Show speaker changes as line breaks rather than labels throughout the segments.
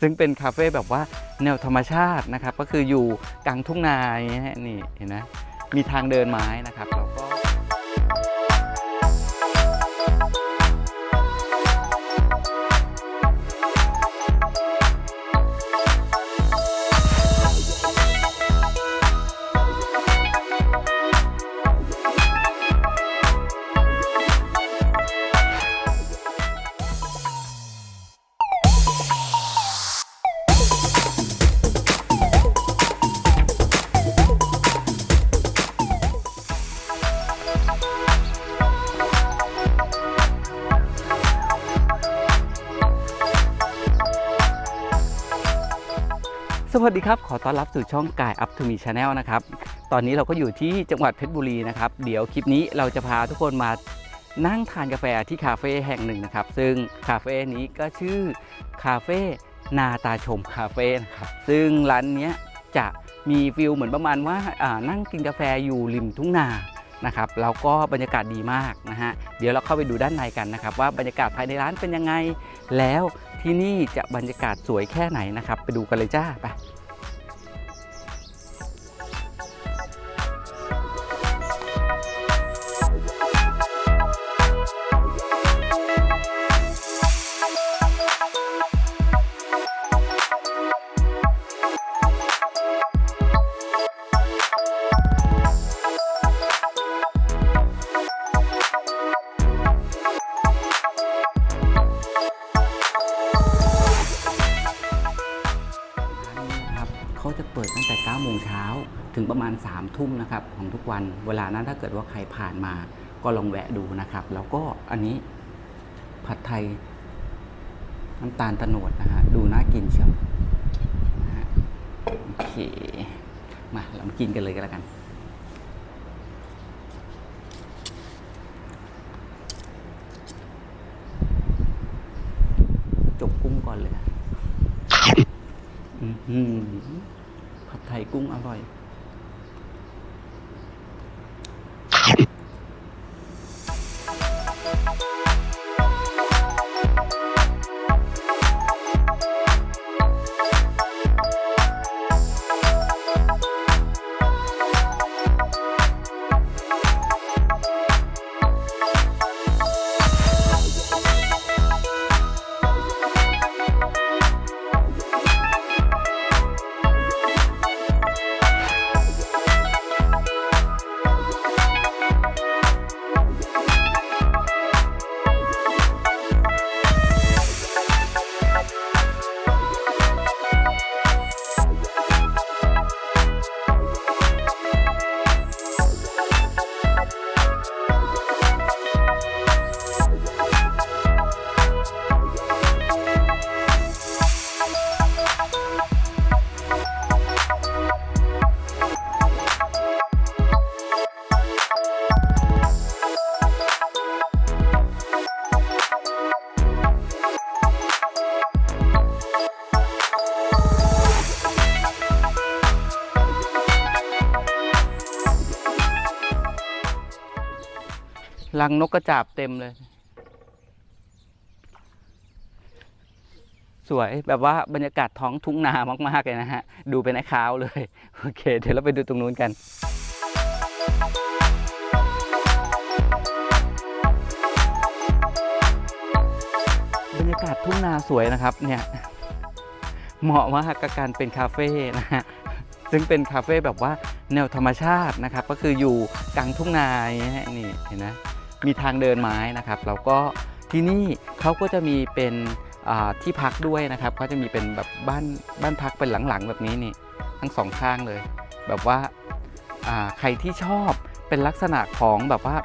ซึ่งเป็นคาเฟ่แบบว่าแนวธรรมชาตินะครับ ก็คืออยู่กลางทุ่งนาอย่างเงี้ยนี่เห็นไหมมีทางเดินไม้นะครับ สวัสดีครับ ขอต้อนรับสู่ช่องกายอัพทูมีชาแนลนะครับ ตอนนี้เราก็อยู่ที่จังหวัดเพชรบุรีนะครับ เดี๋ยวคลิปนี้เราจะพาทุกคนมานั่งทานกาแฟที่คาเฟ่แห่งหนึ่งนะครับ ซึ่งคาเฟ่นี้ก็ชื่อคาเฟ่นาตาชมคาเฟ่นะครับ ซึ่งร้านนี้จะมีฟิลเหมือนประมาณว่าอ่านั่งกินกาแฟอยู่ริมทุ่งนา นะครับแล้วก็บรรยากาศดีมากนะฮะเดี๋ยวเราเข้าไปดูด้านในกันนะครับ ว่าบรรยากาศภายในร้านเป็นยังไง แล้วที่นี่จะบรรยากาศสวยแค่ไหนนะครับ ไปดูกันเลยจ้าไป 9โมงเช้าถึงประมาณ3ทุ่มนะครับของทุกวันเวลานั้นถ้าเกิดว่าใครผ่านมาก็ลองแวะดูนะครับ แล้วก็อันนี้ผัดไทยน้ำตาลตะโนดนะฮะดูน่ากินเชียวนะฮะโอเค มาเรามากินกันเลยก็แล้วกันจบกุ้งก่อนเลยอะ อื้อหือ รังนกกระจาบเต็มเลย สวยแบบว่าบรรยากาศท้องทุ่งนามากๆเลยนะฮะ ดูเป็นไอ้ขาวเลย โอเค เดี๋ยวเราไปดูตรงนู้นกันบรรยากาศทุ่งนาสวยนะครับเนี่ยเหมาะมากกับการเป็นคาเฟ่นะฮะซึ่งเป็นคาเฟ่แบบว่าแนวธรรมชาตินะครับ ก็คืออยู่กลางทุ่งนาอย่างเงี้ยนี่เห็นไหม มีทางเดินไม้นะครับแล้วก็ที่นี่เขาก็จะมีเป็นที่พักด้วยนะครับเขาจะมีเป็นแบบบ้านบ้านพักเป็นหลังๆ แบบนี้นี่ทั้งสองข้างเลย แบบว่าใครที่ชอบเป็นลักษณะของแบบว่า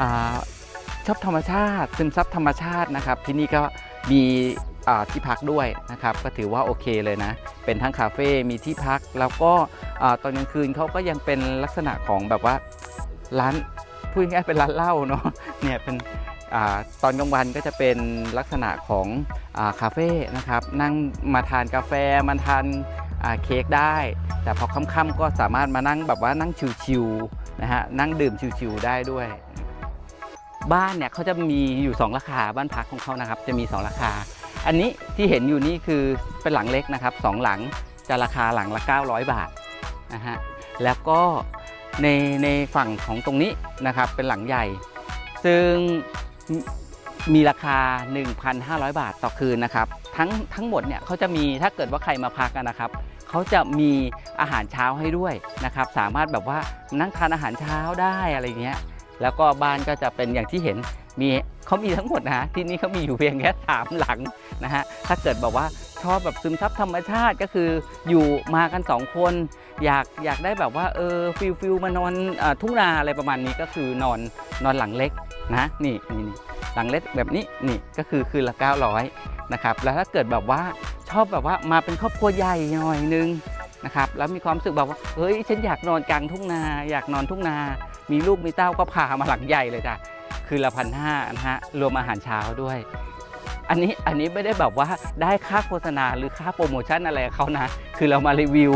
อาชอบธรรมชาติซึมซับธรรมชาตินะครับ ที่นี่ก็มีที่พักด้วยนะครับ ก็ถือว่าโอเคเลยนะ เป็นทั้งคาเฟ่มีที่พัก แล้วก็อตอนกลางคืนเขาก็ยังเป็นลักษณะของแบบว่าร้าน พูดง่ายๆเป็นร้านเหล้าเนาะเนี่ยเป็นอตอนกลางวันก็จะเป็นลักษณะของอคาเฟ่นะครับ นั่งมาทานกาแฟมาทานาเค้กได้ แต่พอค่ำๆก็สามารถมานั่งแบบว่านั่งชิวๆนะฮะนั่งดื่มชิวๆได้ด้วย บ้านเนี่ยเขาจะมีอยู่ 2 ราคาบ้านพักของเขานะครับ จะมี 2 ราคา อันนี้ที่เห็นอยู่นี่คือเป็นหลังเล็กนะครับสองหลังจะราคาหลังละ 900 บาทนะฮะแล้วก็ ในในฝั่งของตรงนี้นะครับเป็นหลังใหญ่ ซึ่งมีราคา 1,500 บาทต่อคืนนะครับ ทั้งทั้งหมดเนี่ยเขาจะมีถ้าเกิดว่าใครมาพักนะครับเขาจะมีอาหารเช้าให้ด้วยนะครับ สามารถแบบว่านั่งทานอาหารเช้าได้อะไรเงี้ยแล้วก็บ้านก็จะเป็นอย่างที่เห็นมีเขามีทั้งหมดนะฮะที่นี่เขามีอยู่เพียงแค่สามหลังนะฮะถ้าเกิดแบบว่า ชอบแบบซึมซับธรรมชาติก็คืออยู่มากันสองคน อยากอยากได้แบบว่าเออฟิลฟิลมานอนออทุ่งนาอะไรประมาณนี้ก็คือนอนนอนหลังเล็กนะนี่นี่นี่หลังเล็กแบบนี้นี่ก็คือคืนละ 900นะครับแล้วถ้าเกิดแบบว่าชอบแบบว่ามาเป็นครอบครัวใหญ่หน่อยนึงนะครับแล้วมีความรู้สึกแบบว่าเฮ้ยฉันอยากนอนกลางทุ่งนา อยากนอนทุ่งนา มีลูกมีเต้าก็พามาหลังใหญ่เลยจ้ะคืนละพันห้านะฮะรวมอาหารเช้าด้วย อันนี้อันนี้ไม่ได้แบบว่าได้ค่าโฆษณาหรือค่าโปรโมชั่นอะไรเขานะ คือเรามารีวิว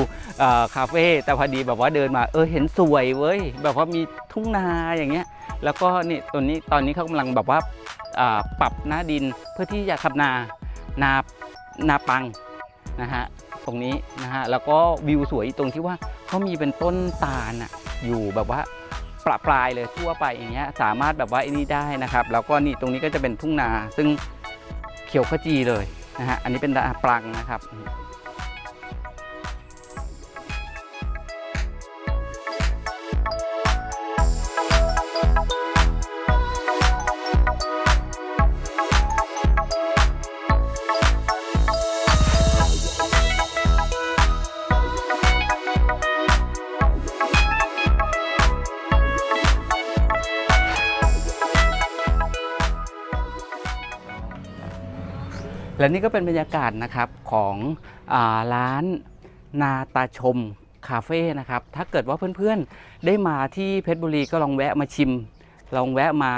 คาเฟ่แต่พอดีแบบว่าเดินมาเออเห็นสวยเว้ยแบบว่ามีทุ่งนาอย่างเงี้ย แล้วก็นี่ตัวนี้ตอนนี้เขากำลังแบบว่าอ่าปรับหน้าดินเพื่อที่จะทำนานานาปังนะฮะตรงนี้นะฮะแล้วก็วิวสวยตรงที่ว่าเขามีเป็นต้นตาลอะอยู่แบบว่าประปรายเลยทั่วไปอย่างเงี้ยสามารถแบบว่าไอ้นี่ได้นะครับ แล้วก็นี่ตรงนี้ก็จะเป็นทุ่งนา ซึ่ง เขียวขจีเลยนะฮะ อันนี้เป็นนาปลังนะครับ และนี่ก็เป็นบรรยากาศนะครับของอาร้านนาตาชมคาเฟ่นะครับ ถ้าเกิดว่าเพื่อนๆได้มาที่เพชรบุรีก็ลองแวะมาชิม ลองแวะมา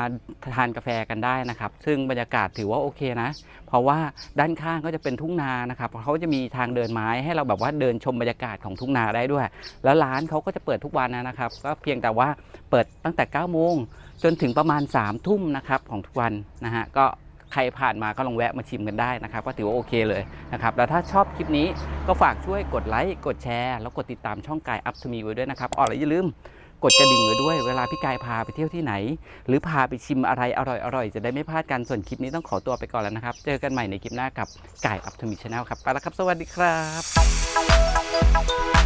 ทานกาแฟกันได้นะครับ ซึ่งบรรยากาศถือว่าโอเคนะ เพราะว่าด้านข้างก็จะเป็นทุ่งนานะครับเขาจะมีทางเดินไม้ให้เราแบบว่าเดินชมบรรยากาศของทุ่งนาได้ด้วย แล้วร้านเขาก็จะเปิดทุกวันนะครับ ก็เพียงแต่ว่าเปิดตั้งแต่9โมงจนถึงประมาณ3ทุ่มนะครับของทุกวันนะฮะก็ ใครผ่านมาก็ลองแวะมาชิมกันได้นะครับ ก็ถือว่าโอเคเลยนะครับ แล้วถ้าชอบคลิปนี้ก็ฝากช่วยกดไลค์กดแชร์ แล้วกดติดตามช่องกายอัพทูมีไว้ด้วยนะครับอ๋อแล้วอย่าลืมกดกระดิ่งไว้ด้วยเวลาพี่กายพาไปเที่ยวที่ไหน หรือพาไปชิมอะไรอร่อยๆ จะได้ไม่พลาดกันส่วนคลิปนี้ต้องขอตัวไปก่อนแล้วนะครับ เจอกันใหม่ในคลิปหน้ากับกายอัพทมีชาแนลครับไปแล้วครับ สวัสดีครับ